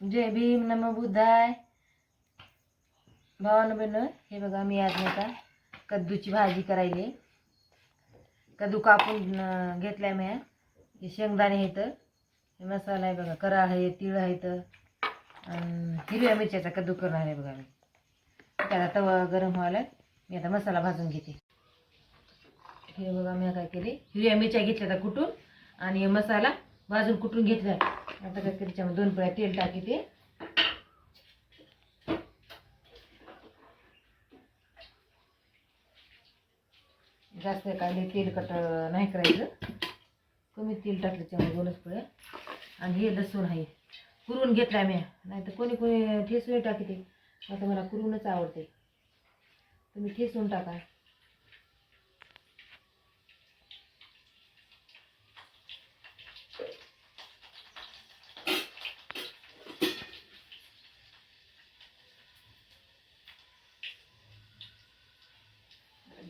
जय भीम नम बुद्धाय. भावानं बहिण हे बघा मी आज नाही का कद्दूची भाजी करायली. कद्दू कापून घेतलाय मी हे शेंगदाणे आहेत. हे मसाला आहे बघा कराळ आहे तिळ आहेत. तर हिरव्या मिरच्याचा कद्दू करणार आहे बघा मी. त्याला तवा गरम व्हायला मी आता मसाला भाजून घेते. हे बघा मी काय केले? हिरव्या मिरच्या घेतल्या तर कुटून आणि मसाला भाजून कुटून घेतला आता काय त्याच्यामध्ये दोन पळ्या तेल टाकी ते जास्त काय तेलकट नाही करायचं. कमी तेल टाकलं त्यामुळे दोनच पळ्या. आणि हे लसूण आहे. कुरून घेतला मी. नाही तर कोणी कोणी ठेसून टाकते. आता मला कुरूनच आवडते. तुम्ही ठेसून टाका.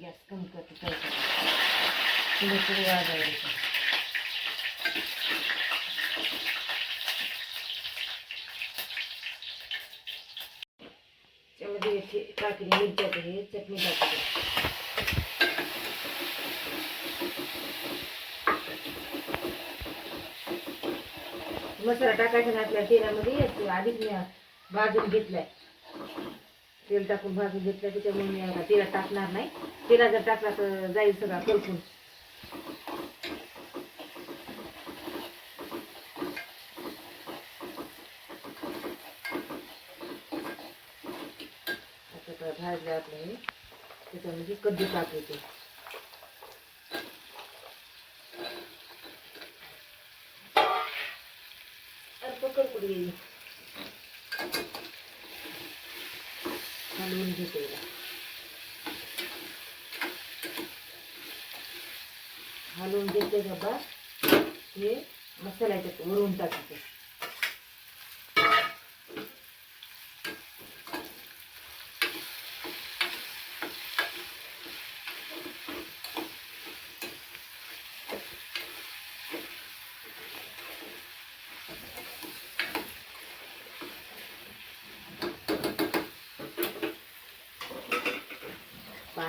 गॅस कमी करते पुढे पुढे वाजायला टाकली मिरच्याचं हे चटणी टाकली मसाला टाकायचा ना आपल्या तेलामध्ये आधीच मी भाजून घेतलाय. तेल टाकून भाजून घेतलं त्याच्यामुळे मी आता तेलात टाकणार नाही. तेला जर टाकला तर जाईल सगळा करून आता काय भाजलं आपलं त्याच्यामध्ये कद्दू टाकायचे अरे पकड कुठे हलवून घेते हलवून घेतले का बा हे मसाल्याच्या वरून टाकते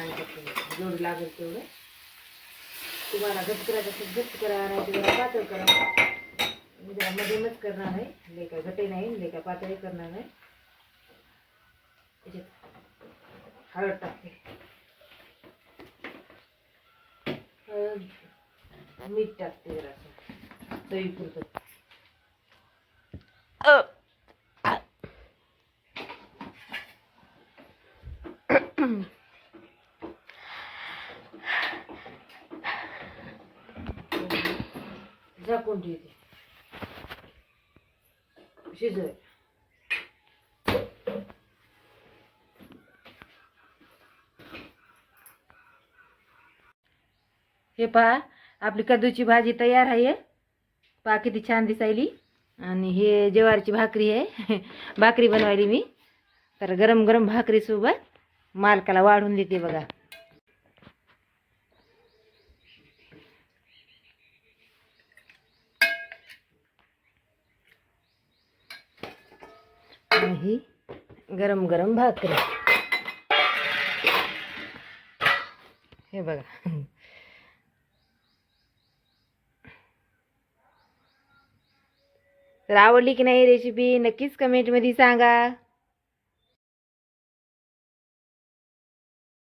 टाकून जेवढं लागेल तेवढं. तुम्हाला घट करायचं असेल घट करा नाही जरा पातळ करा. मी जरा मध्यमच करणार आहे. लय काय घटे नाही लय काय पातळी करणार नाही. त्याच्यात हळद टाकते. हळद मीठ टाकते जरा चवीपुरतं झाकून ठेवते. शिजव हे पहा आपली कद्दूची भाजी तयार आहे. पहा किती छान दिसायली. आणि हे ज्वारीची भाकरी आहे. भाकरी बनवायली मी. तर गरम गरम भाकरीसोबत मालकाला वाढून देते बघा. आणि गरम गरम भाकरी. हे बघा. तर आवडली की नाही रेसिपी नक्कीच कमेंटमध्ये सांगा.